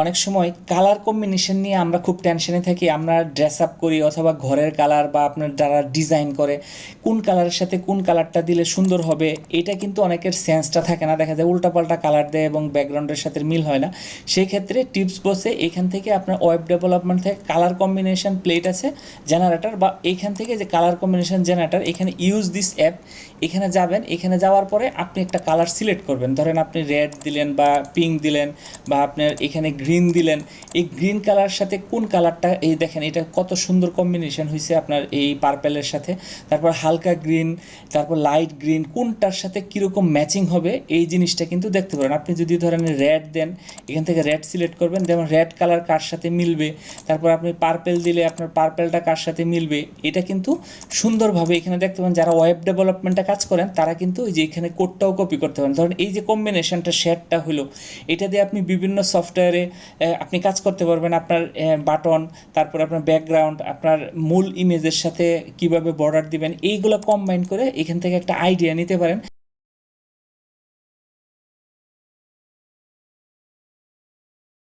অনেক সময় colour combination নিয়ে আমরা খুব টেনশনে থাকি, আমরা ড্রেস আপ করি অথবা ঘরের কালার বা আপনার যারা ডিজাইন করে, কোন কালারের সাথে কোন কালারটা দিলে সুন্দর হবে, এটা কিন্তু অনেকের সেন্সটা থাকে না। দেখা যায় উল্টাপাল্টা কালার দেয় এবং ব্যাকগ্রাউন্ডের সাথে মিল হয় না। সেই ক্ষেত্রে টিপস বসে এখান থেকে আপনার ওয়েব ডেভেলপমেন্ট থেকে কালার কম্বিনেশন প্লেট আছে জেনারেটর বা এখান থেকে যে কালার কম্বিনেশন জেনারেটর এখানে ইউজ দিস অ্যাপ এখানে যাবেন, এখানে যাওয়ার পরে আপনি একটা কালার সিলেক্ট করবেন। ধরেন আপনি রেড দিলেন বা পিঙ্ক দিলেন বা আপনার এখানে গ্রিন দিলেন। এই গ্রিন কালার সাথে কোন কালারটা এই দেখেন, এটা কত সুন্দর কম্বিনেশন হয়েছে আপনার এই পার্পেলের সাথে। তারপর হালকা গ্রিন তারপর লাইট গ্রিন কোনটার সাথে কীরকম ম্যাচিং হবে? এই জিনিসটা কিন্তু দেখতে পারেন। আপনি যদি ধরেন রেড দেন, এখান থেকে রেড সিলেক্ট করবেন, যেমন রেড কালার কার সাথে মিলবে? তারপর আপনি পার্পেল দিলে আপনার পার্পেলটা কার সাথে মিলবে? এটা কিন্তু সুন্দরভাবে এখানে দেখতে পাবেন যারা ওয়েব ডেভেলপমেন্টে কাজ করেন, তারা কিন্তু এই যে এখানে কোডটাও কপি করতে পারেন। ধরেন এই যে কম্বিনেশনটা শেডটা হলো, এটা দিয়ে আপনি বিভিন্ন সফটওয়্যারে আপনি কাজ করতে পারবেন আপনার বাটন, তারপর আপনার ব্যাকগ্রাউন্ড আপনার মূল ইমেজের সাথে কীভাবে বর্ডার দিবেন, এইগুলো কম্বাইন করে এখান থেকে একটা আইডিয়া নিতে পারেন।